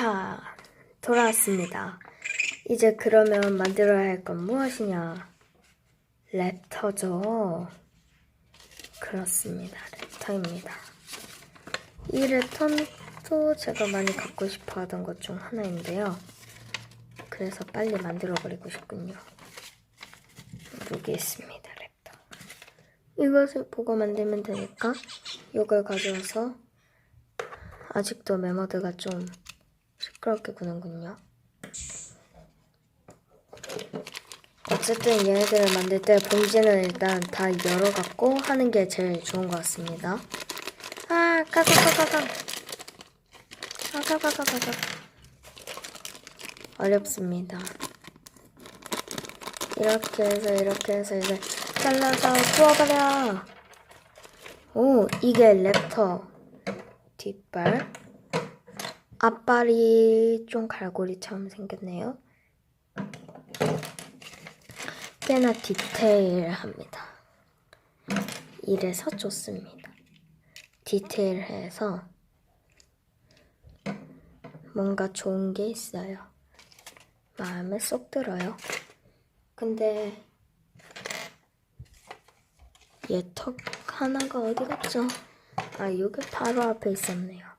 자, 돌아왔습니다. 이제 그러면 만들어야 할 건 무엇이냐? 랩터죠. 그렇습니다. 랩터입니다. 이 랩터도 제가 많이 갖고 싶어 하던 것 중 하나인데요. 그래서 빨리 만들어 버리고 싶군요. 여기 있습니다, 랩터. 이것을 보고 만들면 되니까 이걸 가져와서 아직도 메모드가 좀 시끄럽게 구는군요. 어쨌든 얘네들을 만들 때 봉지는 일단 다 열어갖고 하는 게 제일 좋은 것 같습니다. 아, 가가가가가. 아, 가가가가가. 어렵습니다. 이렇게 해서 이렇게 해서 이제 잘라서 구워버려. 오, 이게 랩터 뒷발. 앞발이 좀 갈고리처럼 생겼네요. 꽤나 디테일합니다. 이래서 좋습니다. 디테일해서 뭔가 좋은 게 있어요. 마음에 쏙 들어요. 근데 얘 턱 하나가 어디 갔죠? 아, 여기 바로 앞에 있었네요.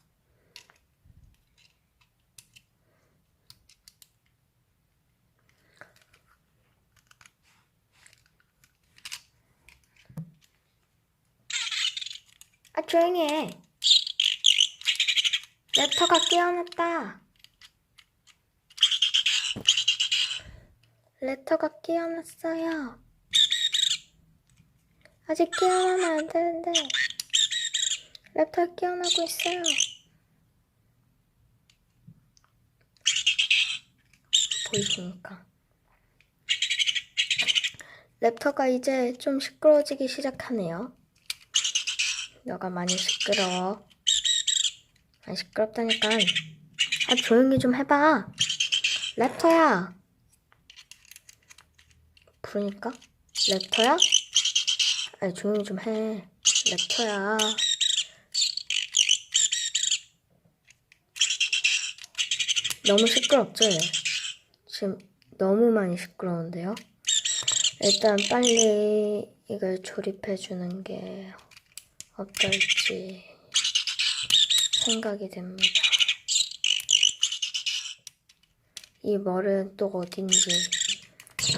아, 조용히 해. 랩터가 깨어났다. 랩터가 깨어났어요. 아직 깨어나면 안 되는데. 랩터가 깨어나고 있어요. 보이십니까? 랩터가 이제 좀 시끄러워지기 시작하네요. 너가 많이 시끄러워. 안 시끄럽다니까. 아, 조용히 좀 해봐. 랩터야. 부르니까? 랩터야? 아, 조용히 좀 해. 랩터야. 너무 시끄럽죠? 얘? 지금 너무 많이 시끄러운데요? 일단 빨리 이걸 조립해 주는 게 어떨지 생각이 됩니다. 이 머리는 또 어딘지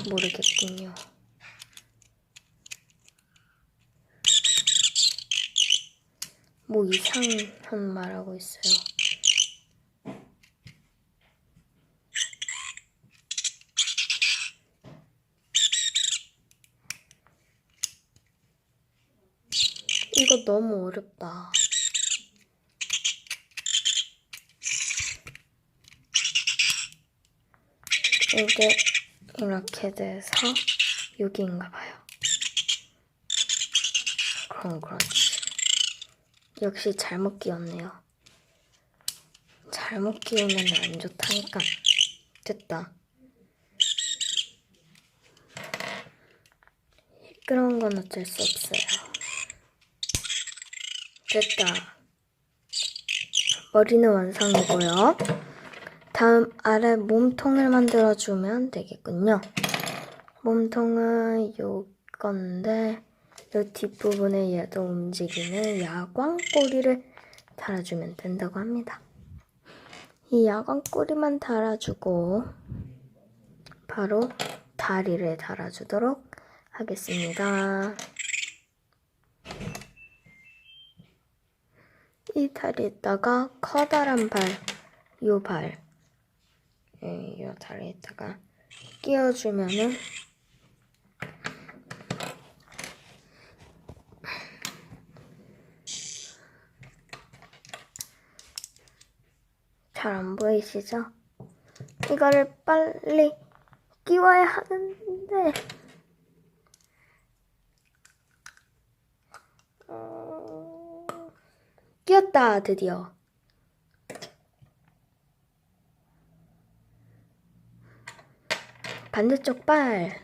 모르겠군요. 뭐 이상한 말 하고 있어요. 이거 너무 어렵다. 이게 이렇게 돼서 여기인가 봐요. 그럼 그렇지. 역시 잘못 끼웠네요. 잘못 끼우면 안 좋다니까. 됐다. 시끄러운 건 어쩔 수 없어요. 됐다. 머리는 완성이고요. 다음 아래 몸통을 만들어주면 되겠군요. 몸통은 요 건데 요 뒷부분에 얘도 움직이는 야광 꼬리를 달아주면 된다고 합니다. 이 야광 꼬리만 달아주고 바로 다리를 달아주도록 하겠습니다. 이 다리에다가 커다란 발, 요 발, 예, 요 다리에다가 끼워주면은 잘 안 보이시죠? 이거를 빨리 끼워야 하는데 어... 끼웠다 드디어 반대쪽 발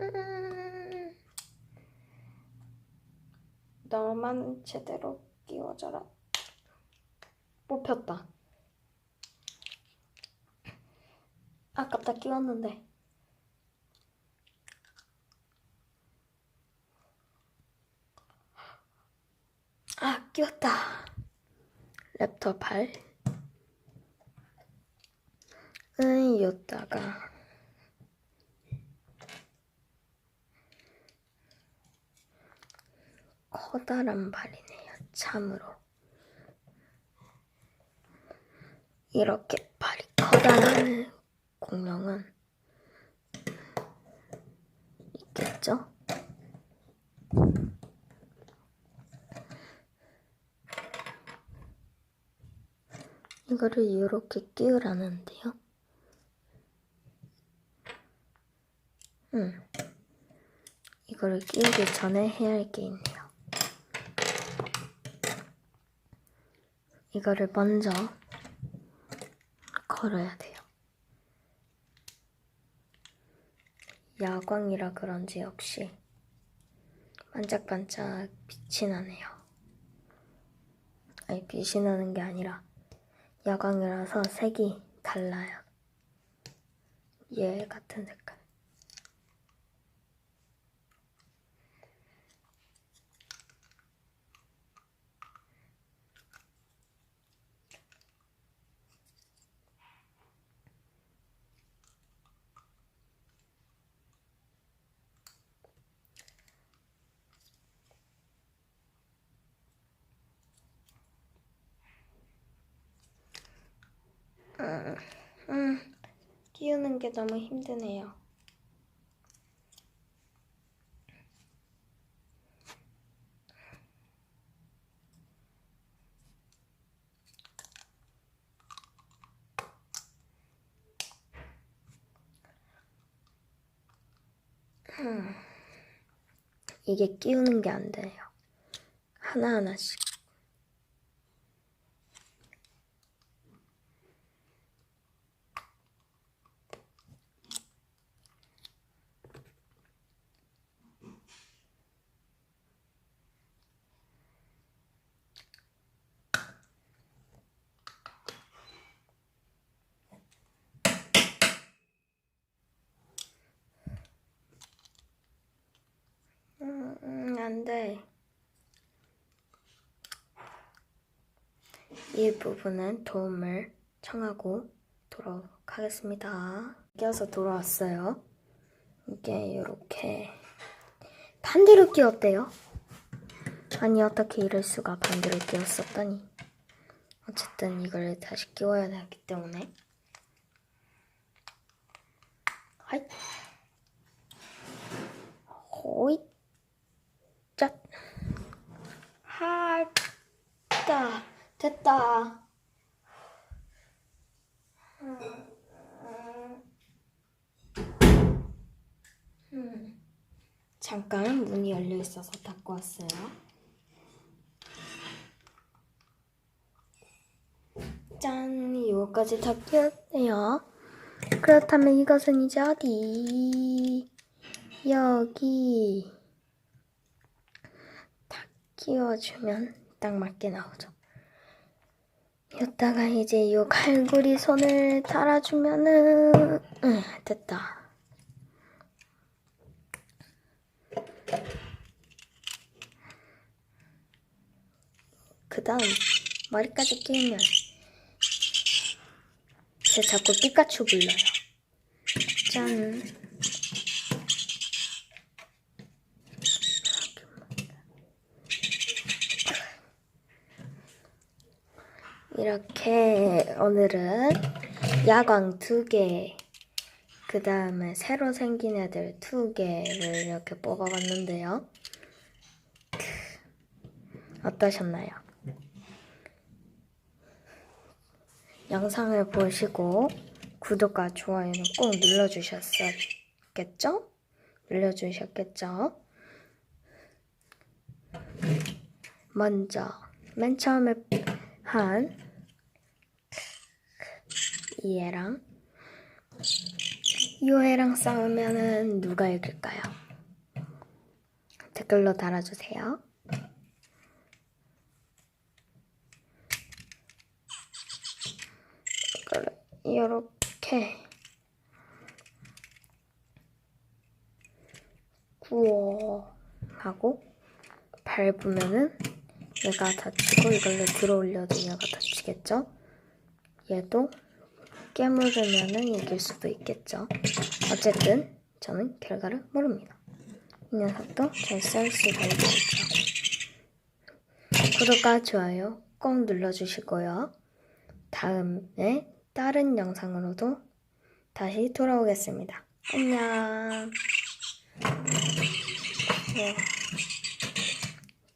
음, 너만 제대로 끼워줘라 뽑혔다. 아깝다 끼웠는데. 아 끼웠다. 랩터 8. 은 요다가 커다란 발이네요. 참으로. 이렇게 발이 커다란 공룡은 있겠죠? 이거를 이렇게 끼우라는데요. 음. 이거를 끼우기 전에 해야 할 게 있네요. 이거를 먼저 걸어야 돼요. 야광이라 그런지 역시 반짝반짝 빛이 나네요. 아니, 빛이 나는 게 아니라 야광이라서 색이 달라요. 얘 같은 색깔. 음, 끼우는 게 너무 힘드네요. 음, 이게 끼우는 게 안 돼요. 하나하나씩. 음, 음, 안 돼. 이 부분은 도움을 청하고 돌아오도록 하겠습니다. 끼워서 돌아왔어요. 이게 이렇게 반대로 끼웠대요. 아니 어떻게 이럴 수가 반대로 끼웠었다니. 어쨌든 이걸 다시 끼워야 되기 때문에. 하이. 호잇. 짠. 하, 됐다. 음. 잠깐 문이 열려 있어서 닫고 왔어요. 짠, 이거까지 다 끼웠네요. 그렇다면 이것은 이제 어디? 여기. 끼워주면 딱 맞게 나오죠. 이따가 이제 요 갈고리 손을 달아주면은 응, 됐다. 그 다음 머리까지 끼우면 제 자꾸 피카츄 불러요. 짠. 이렇게 오늘은 야광 두 개, 그 다음에 새로 생긴 애들 두 개를 이렇게 뽑아봤는데요. 어떠셨나요? 영상을 보시고 구독과 좋아요는 꼭 눌러주셨겠죠? 눌러주셨겠죠? 먼저 맨 처음에 한 이 애랑 요애랑 싸우면은 누가 이길까요? 댓글로 달아주세요. 이렇게 구워 하고 밟으면은 얘가 다치고 이걸로 들어 올려도 얘가 다치겠죠? 얘도 깨물으면은 이길 수도 있겠죠. 어쨌든 저는 결과를 모릅니다. 이 녀석도 잘 싸울 수가 있겠죠. 구독과 좋아요 꼭 눌러주시고요. 다음에 다른 영상으로도 다시 돌아오겠습니다. 안녕. 네.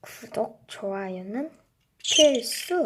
구독, 좋아요는 필수!